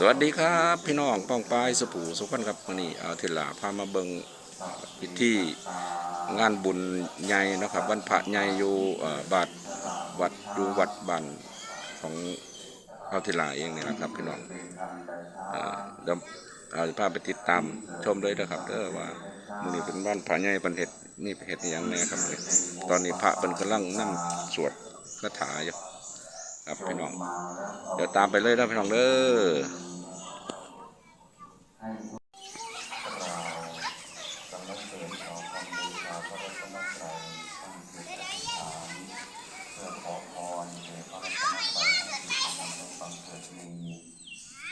สวัสดีครับ พี่น้องป้องปายสปูสุขันครับวันนี้เอาเทลาพามาเบิงพิธีงานบุญใหญ่นะครับวันพระใหญ่อยู่บาดวัดอยู่วัดบ้านของเอาเทลาเองนี่นะครับพี่น้องเดี๋ยวเอาจะพาไปติดตามชมเลยนะครับเด้อว่ามื้อนี้เป็นบ้านพระใหญ่เป็นเห็ดนี่เห็ดอย่างแน่ครับเนี่ยตอนนี้พระเป็นกำลังนั่งสวดคาถาอยู่ ครับพี่น้อง เดี๋ยวตามไปเลยนะพี่น้องเด้อ สรรเสริญขอคำบูชาพระรัตนตรัยตั้งจิตอธิษฐานเพื่อขอพรแด่พระรัตนตรัยให้ที่กำลังฟังเกิดมี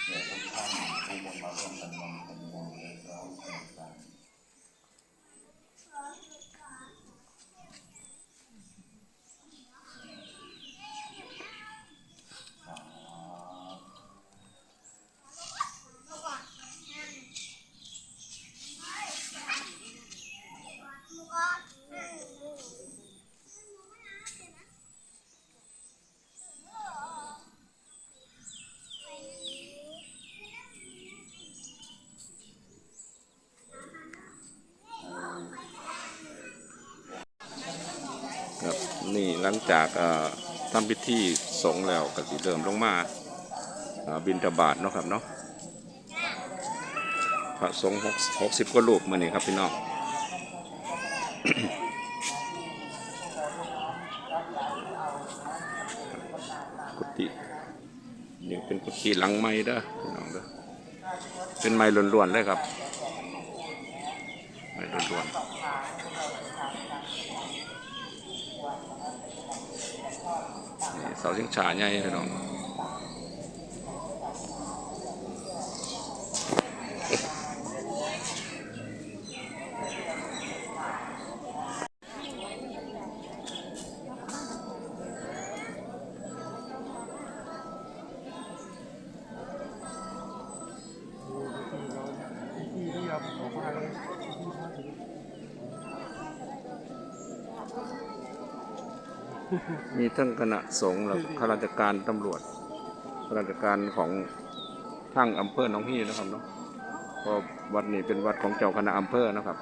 แด่ทุกท่านที่ได้มาร่วมกันบำเพ็ญบุญและสร้างสรรค์กัน ครับนี่ หลังจากทำพิธีสงแล้วก็สิเริ่มลงมาบินทบาทเนาะครับเนาะพระสงฆ์หกสิบกว่าลูกมานี่ครับพี่น้องกุฏินี่เป็นกุฏิหลังไม้เด้อพี่น้องเด้อเป็นไม้ล้วนๆเลยครับไม้ล้วนๆนี่ เสาชิงชาใหญ่พี่น้อง มีทั้งคณะสงฆ์และข้าราชการตำรวจข้าราชการของทั้งอำเภอหนองฮีนะครับเนาะเพราะวัดนี้เป็นวัดของเจ้าคณะอำเภอนะครับ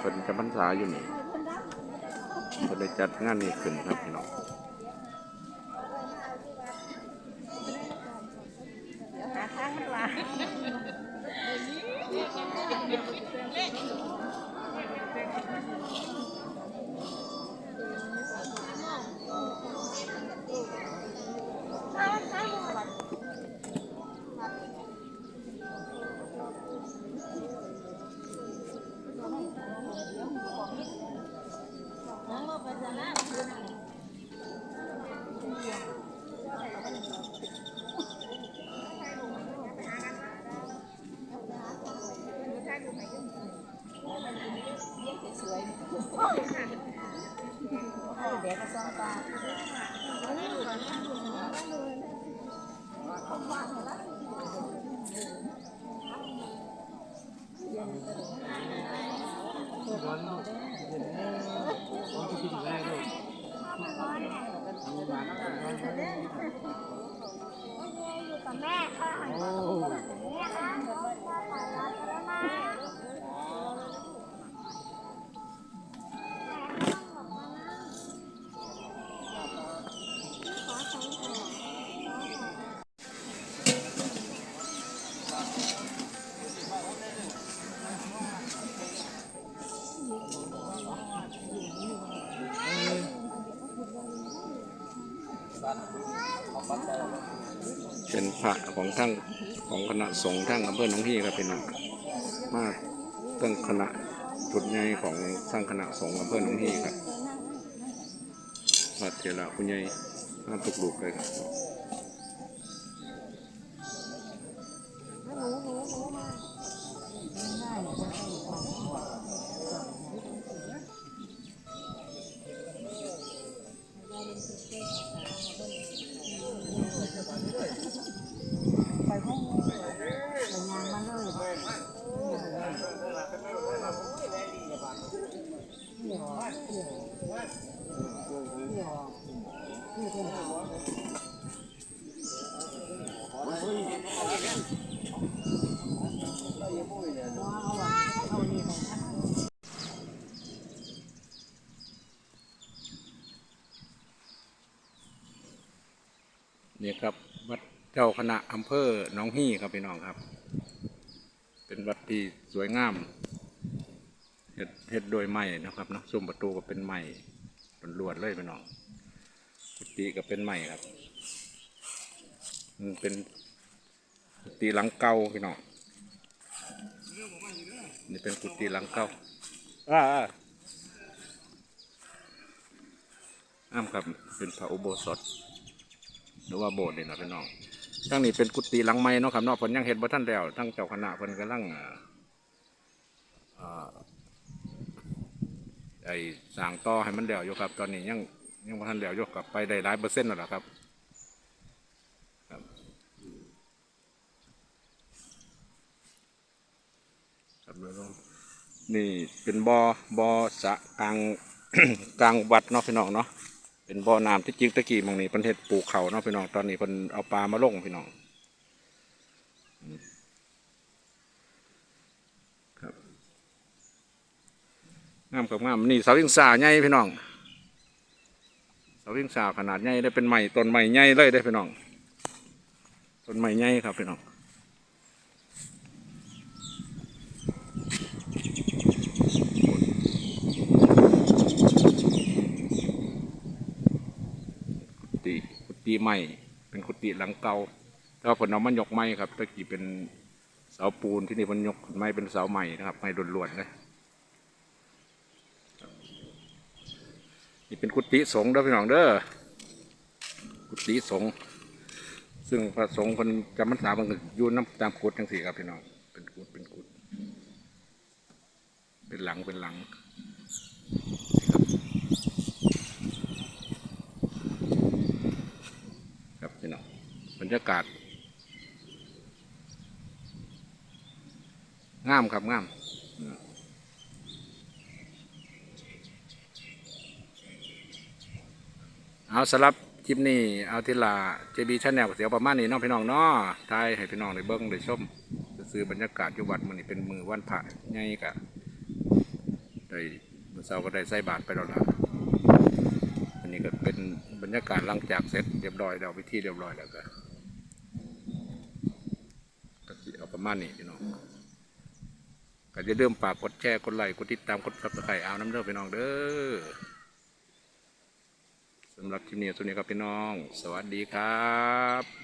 เป็นจำพรรษาอยู่นี่ก็ได้จัดงานนี้ขึ้นครับพี่น้อง แม่ค่ะเนี่ยค่ะ เป็นพระของทั้งของคณะสงฆ์ทั้งอำเภอหนองฮีครับพี่น้องมาตั้งคณะชุดใหญ่ของทั้งคณะสงฆ์อำเภอหนองฮีครับพระเถระผู้ใหญ่มาตุกลูกเลยครับ นี่ครับวัดเจ้าคณะอำเภอหนองฮี่ครับพี่น้องครับ เป็นวัดที่สวยงาม เฮ็ดเฮ็ดโดยไม้นะครับเนาะซุ้มประตูก็เป็นไม้ล้วนๆเลยพี่น้องกุฏิก็เป็นไม้ครับมันเป็นกุฏิหลังเก่าพี่น้องนี่เป็นกุฏิหลังเก่าอ่าอ้ามครับเป็นพระอุโบสถหรือว่าโบสถ์นี่นะพี่น้องทั้งนี้เป็นกุฏิหลังไม้เนาะครับเนาะเพิ่นยังเห็นบ่ทันแล้วทั้งเจ้าคณะเพิ่นกำลังอ่า ไอ้สางต่อให้มันแล้วอยู่ครับ ตอนนี้ยังยังบ่ทันแล้วอยู่กับไปได้หลายเปอร์เซ็นต์แล้วล่ะครับครับนี่เป็นบ่อบ่อสระกลางกลางวัดเนาะพี่น้องเนาะเป็นบ่อน้ำที่จริงตะกี้มองนี้เพิ่นเฮ็ดปลูกเขาเนาะพี่น้องตอนนี้เพิ่นเอาปลามาลงพี่น้องอืมครับ งามกับงามนี่เสาวิงสาใหญ่พี่น้องเสาวิงสาขนาดใหญ่ได้เป็นใหม่ต้นใหม่ใหญ่เลยได้พี่น้องต้นใหม่ใหญ่ครับพี่น้องกุฏิกุฏิใหม่ เป็นกุฏิหลังเก่าแต่ว่าผลเอามันยกไม้ครับตะกี้เป็นเสาปูนที่นี่มันยกไม้เป็นเสาใหม่นะครับไม้ล้วนๆเลย นี่เป็นกุฏิสงฆ์เด้อพี่น้องเด้อกุฏิสงฆ์ซึ่งพระสงฆ์คนจำพรรษามันก็อยู่น้ำตามกุฏจังสี่ครับพี่น้องเป็นกุฏเป็นกุฏเป็นหลังเป็นหลังครับครับพี่น้องบรรยากาศงามครับงาม เอาสำหรับคลิปนี้เอาทีละ JB Channel เสียวประมาณนี้น้องพี่น้องเนาะทายให้พี่น้องได้เบิ้งได้ชมซื้อบรรยากาศอยู่วัดมื้อนี้เป็นมือวันพระใหญ่กะได้มื้อเช้าก็ได้ใส่บาตรไปแล้วล่ะอันนี้ก็เป็นบรรยากาศหลังจากเสร็จเรียบร้อยแล้วพิธีเรียบร้อยแล้วก็ก็เอาประมาณนี้พี่น้องก็จะเริ่มฝากกดแชร์กดไลค์กดติดตามกดซับสไครต์เอาน้ำเด้อพี่น้องเด้อ สำหรับคลิปนี้สวัสดีครับพี่น้อง สวัสดีครับ